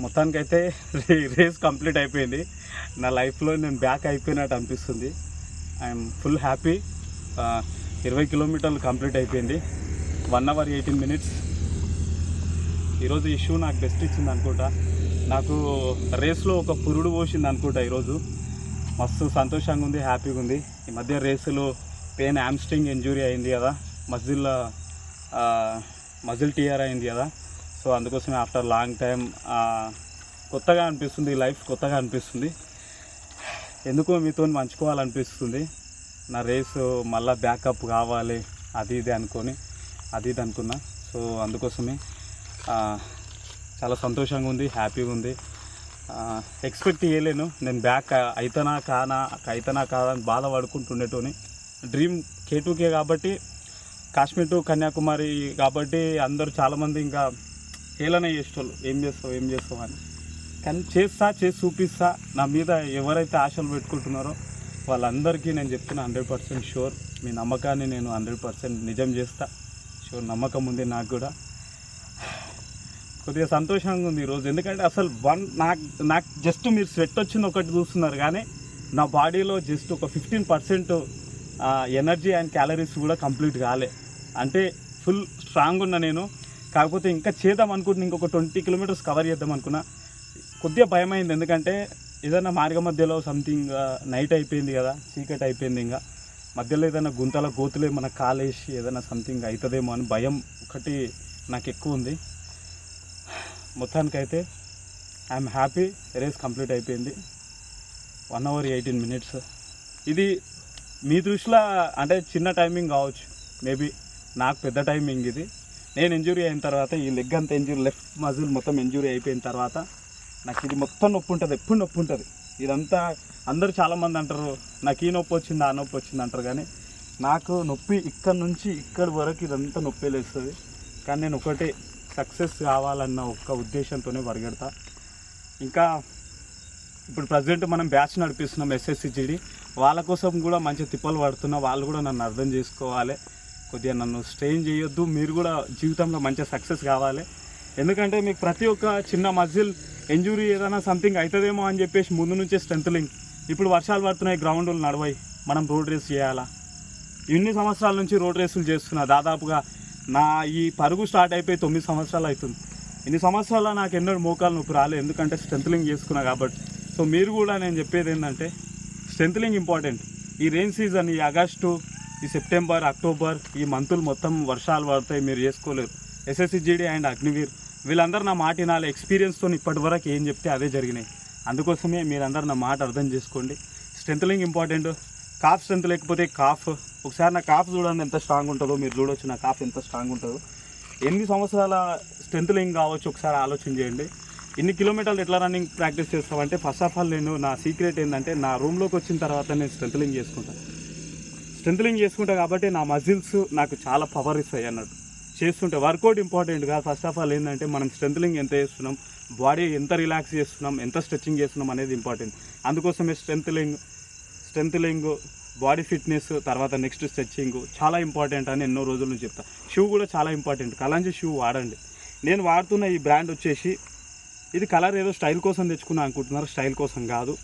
మొత్తానికైతే race complete అయిపోయింది. నా లైఫ్లో నేను బ్యాక్ అయిపోయినట్టు అనిపిస్తుంది. I'm full happy. ఇరవై కిలోమీటర్లు కంప్లీట్ అయిపోయింది. One hour eighteen minutes. ఈరోజు ఇష్యూ నాకు బెస్ట్ ఇచ్చింది అనుకుంటా. నాకు రేస్లో ఒక పురుడు పోసింది అనుకుంటా ఈరోజు. మస్తు సంతోషంగా ఉంది హ్యాపీగా ఉంది. ఈ మధ్య రేసులో పెయిన్ హ్యామ్స్ట్రింగ్ ఇంజురీ అయింది కదా. మజిల్ మజిల్ టీఆర్ అయింది కదా. సో అందుకోసమే ఆఫ్టర్ లాంగ్ టైం కొత్తగా అనిపిస్తుంది ఈ లైఫ్ కొత్తగా అనిపిస్తుంది. ఎందుకో మీతో పంచుకోవాలనిపిస్తుంది. నా రేసు మళ్ళీ బ్యాకప్ కావాలి అది ఇది అనుకొని అది ఇది అనుకున్నా. సో అందుకోసమే చాలా సంతోషంగా ఉంది హ్యాపీగా ఉంది. ఎక్స్పెక్ట్ చేయలేను. నేను బ్యాక్ అయితనా కానా అయితనా కాదా అని బాధపడుకుంటుండేటోని డ్రీమ్ కే టూకే కాబట్టి కాశ్మీర్ టు కన్యాకుమారి కాబట్టి అందరూ చాలామంది ఇంకా హేళన చేసేటోళ్ళు. ఏం చేస్తావు ఏం చేస్తావు అని. కానీ చేస్తా చేసి చూపిస్తా. నా మీద ఎవరైతే ఆశలు పెట్టుకుంటున్నారో వాళ్ళందరికీ నేను చెప్తున్నా హండ్రెడ్ పర్సెంట్ షూర్. మీ నమ్మకాన్ని నేను హండ్రెడ్ పర్సెంట్ నిజం చేస్తా. షూర్ నమ్మకం ఉంది నాకు కూడా. కొద్దిగా సంతోషంగా ఉంది ఈరోజు. ఎందుకంటే అసలు వన్ నాకు నాకు జస్ట్ మీరు స్వెట్ వచ్చింది ఒకటి చూస్తున్నారు. కానీ నా బాడీలో జస్ట్ ఒక fifteen percent energy and calories కూడా కంప్లీట్ కాలే. అంటే ఫుల్ స్ట్రాంగ్ ఉన్న నేను. కాకపోతే ఇంకా చేద్దాం అనుకుంటున్నా ఇంకొక ట్వంటీ కిలోమీటర్స్ కవర్ చేద్దాం అనుకున్నా. కొద్దిగా భయం అయింది ఎందుకంటే ఏదైనా మార్గ మధ్యలో సంథింగ్ నైట్ uh, అయిపోయింది కదా చీకటి అయిపోయింది ఇంకా. మధ్యలో ఏదైనా గుంతల గోతులే ఏమైనా కాలేసి ఏదైనా సంథింగ్ అవుతుందేమో అని భయం ఒకటి నాకు ఎక్కువ ఉంది. మొత్తానికైతే ఐఎమ్ హ్యాపీ రేస్ కంప్లీట్ అయిపోయింది. వన్ అవర్ ఎయిటీన్ మినిట్స్ ఇది మీ దృష్టిలో అంటే చిన్న టైమింగ్ కావచ్చు. మేబీ నాకు పెద్ద టైమింగ్ ఇది. నేను ఇంజురీ అయిన తర్వాత ఈ లెగ్ అంతా ఇంజురీ లెఫ్ట్ మజిల్ మొత్తం ఇంజురీ అయిపోయిన తర్వాత నాకు ఇది మొత్తం నొప్పి ఉంటుంది ఎప్పుడు నొప్పి ఉంటుంది. ఇదంతా అందరూ చాలామంది అంటారు నాకు ఈ నొప్పి వచ్చింది ఆ నొప్పి వచ్చింది అంటారు కానీ నాకు నొప్పి ఇక్కడ నుంచి ఇక్కడి వరకు ఇదంతా నొప్పి లేస్తుంది. కానీ నేను ఒకటే సక్సెస్ కావాలన్న ఒక్క ఉద్దేశంతోనే పరిగెడతా. ఇంకా ఇప్పుడు ప్రజెంట్ మనం బ్యాచ్ నడిపిస్తున్నాం ఎస్ఎస్సిజిడి. వాళ్ళ కోసం కూడా మంచి తిప్పలు పడుతున్నా వాళ్ళు కూడా నన్ను అర్థం చేసుకోవాలి. కొద్దిగా నన్ను స్ట్రెయిన్ చేయొద్దు. మీరు కూడా జీవితంలో మంచిగా సక్సెస్ కావాలి. ఎందుకంటే మీకు ప్రతి ఒక్క చిన్న మజిల్ ఇంజురీ ఏదైనా సంథింగ్ అవుతుందేమో అని చెప్పేసి ముందు నుంచే స్ట్రెంత్లింగ్ ఇప్పుడు వర్షాలు పడుతున్నాయి గ్రౌండ్లు నడవాయి. మనం రోడ్ రేస్ చేయాలా? ఇన్ని సంవత్సరాల నుంచి రోడ్ రేసులు చేస్తున్నా. దాదాపుగా నా ఈ పరుగు స్టార్ట్ అయిపోయి తొమ్మిది సంవత్సరాలు అవుతుంది. ఇన్ని సంవత్సరాల నాకు ఎన్నో మోకాలు నొప్పి రాలేదు ఎందుకంటే స్ట్రెంత్లింగ్ చేసుకున్నా కాబట్టి. సో మీరు కూడా నేను చెప్పేది ఏంటంటే స్ట్రెంత్లింగ్ ఇంపార్టెంట్ ఈ రెయిన్ సీజన్ ఈ ఆగస్టు ఈ సెప్టెంబర్ అక్టోబర్ ఈ మంతులు మొత్తం వర్షాలు పడతాయి మీరు చేసుకోలేరు. ఎస్ఎస్సిజిడి అండ్ అగ్నివీర్ వీళ్ళందరూ నా మాట వినాలి. ఎక్స్పీరియన్స్తో ఇప్పటి వరకు ఏం చెప్తే అదే జరిగినాయి. అందుకోసమే మీరందరూ నా మాట అర్థం చేసుకోండి. స్ట్రెంత్లింగ్ ఇంపార్టెంట్ కాఫ్ స్ట్రెంత్ లేకపోతే కాఫ్ ఒకసారి నా కాఫ్ చూడండి ఎంత స్ట్రాంగ్ ఉంటుందో. మీరు చూడొచ్చు నా కాఫ్ ఎంత స్ట్రాంగ్ ఉంటుందో. ఎన్ని సంవత్సరాల స్ట్రెంత్లింగ్ కావచ్చు? ఒకసారి ఆలోచన చేయండి. ఇన్ని కిలోమీటర్లు ఎట్లా రన్నింగ్ ప్రాక్టీస్ చేస్తామంటే ఫస్ట్ ఆఫ్ ఆల్ నేను నా సీక్రెట్ ఏంటంటే నా రూమ్లోకి వచ్చిన తర్వాత నేను స్ట్రెంత్లింగ్ చేసుకుంటాను స్ట్రెంత్లింగ్ చేసుకుంటా కాబట్టి నా మజిల్స్ నాకు చాలా పవర్ ఇస్తాయి అన్నట్టు. చేస్తుంటే వర్కౌట్ ఇంపార్టెంట్ కాదు. ఫస్ట్ ఆఫ్ ఆల్ ఏంటంటే మనం స్ట్రెంత్లింగ్ ఎంత చేస్తున్నాం బాడీ ఎంత రిలాక్స్ చేస్తున్నాం ఎంత స్ట్రెచ్చింగ్ చేస్తున్నాం అనేది ఇంపార్టెంట్ అందుకోసమే స్ట్రెంత్లింగ్ స్ట్రెంత్లింగ్ బాడీ ఫిట్నెస్ తర్వాత నెక్స్ట్ స్ట్రెచ్చింగ్ చాలా ఇంపార్టెంట్ అని ఎన్నో రోజుల నుంచి చెప్తా. షూ కూడా చాలా ఇంపార్టెంట్ కలంజీ షూ వాడండి. నేను వాడుతున్న ఈ బ్రాండ్ వచ్చేసి ఇది కలర్ ఏదో స్టైల్ కోసం తెచ్చుకున్నా అనుకుంటున్నారు? స్టైల్ కోసం కాదు.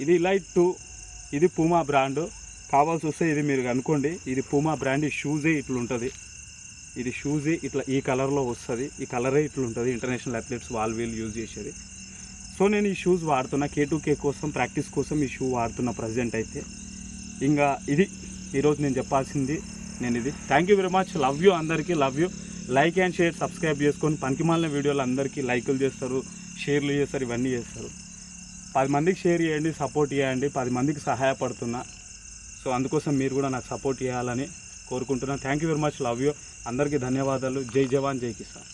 ఇది లైట్ టూ ఇది పూమా బ్రాండ్ కావాల్సి వస్తే ఇది మీరు అనుకోండి ఇది పూమా బ్రాండ్ షూజే ఇట్లా ఉంటుంది ఇది షూజే ఇట్లా ఈ కలర్లో వస్తుంది. ఈ కలరే ఇట్లా ఉంటుంది ఇంటర్నేషనల్ అథ్లెట్స్ వాళ్ళు వీళ్ళు యూజ్ చేసేది. సో నేను ఈ షూస్ వాడుతున్నా కే టూ కే కోసం ప్రాక్టీస్ కోసం ఈ షూ వాడుతున్నా ప్రజెంట్ అయితే. ఇంకా ఇది ఈరోజు నేను చెప్పాల్సింది నేను ఇది. Thank you very much love you అందరికీ love you like and share subscribe చేసుకొని పనికిమాలిన వీడియోలు అందరికీ లైకులు చేస్తారు షేర్లు చేస్తారు ఇవన్నీ చేస్తారు. పది మందికి షేర్ చేయండి సపోర్ట్ చేయండి పది మందికి సహాయపడుతున్నా. సో అందుకోసం మీరు కూడా నాకు సపోర్ట్ చేయాలని కోరుకుంటున్నాను. Thank you very much love you అందరికీ ధన్యవాదాలు. జై జవాన్ జై కిసాన్.